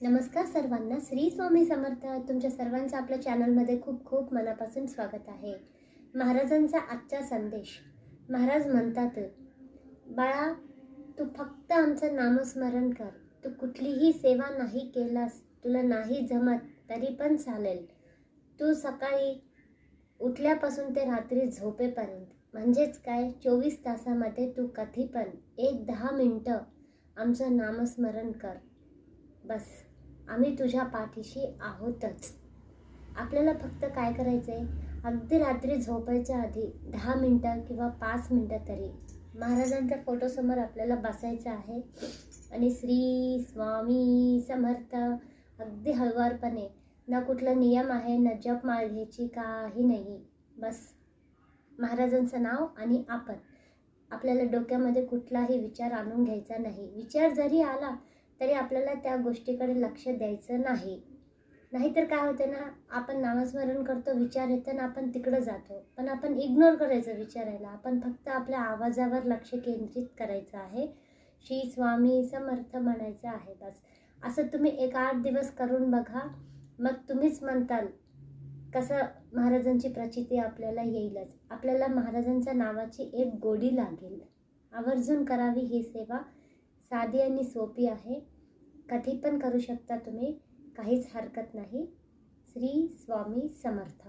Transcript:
नमस्कार सर्वांना. श्री स्वामी समर्थ तुमच्या सर्वांचं आपल्या चॅनलमध्ये खूप खूप मनापासून स्वागत आहे. महाराजांचा आजचा संदेश. महाराज म्हणतात बाळा तू फक्त आमचं नामस्मरण कर. तू कुठलीही सेवा नाही केलास तुला नाही जमत तरी पण चालेल. तू सकाळी उठल्यापासून ते रात्री झोपेपर्यंत. म्हणजेच काय चोवीस तासामध्ये तू कधी पण एक दहा मिनटं आमचं नामस्मरण कर. बस आम्ही तुझ्या पाठीशी आहोतच. आपल्याला फक्त काय करायचं आहे अगदी रात्री झोपायच्या आधी दहा मिनटं किंवा पाच मिनटं तरी महाराजांच्या फोटोसमोर आपल्याला बसायचं आहे. आणि श्री स्वामी समर्थ अगदी हळुवारपणे ना कुठला नियम आहे ना जप घ्यायची काही नाही. बस. महाराजांचं नाव आणि आपण. आपल्याला डोक्यामध्ये कुठलाही विचार आणून घ्यायचा नाही. विचार जरी आला तरी आपल्याला त्या गोष्टीकडे लक्ष द्यायचं नाही. नाहीतर काय होतं ना आपण नामस्मरण करतो विचार येतं ना आपण तिकडं जातो. पण आपण इग्नोर करायचं विचारायला. आपण फक्त आपल्या आवाजावर लक्ष केंद्रित करायचं आहे. श्री स्वामी समर्थ म्हणायचं आहे बस. असं तुम्ही एक आठ दिवस करून बघा. मग तुम्हीच म्हणताल कसं महाराजांची प्रचिती आपल्याला येईलच. आपल्याला महाराजांच्या नावाची एक गोडी लागेल. आवर्जून करावी ही सेवा. साधी आणि सोपी आहे. कधी पण करू शकता तुम्ही. काहीच हरकत नाही. श्री स्वामी समर्थ.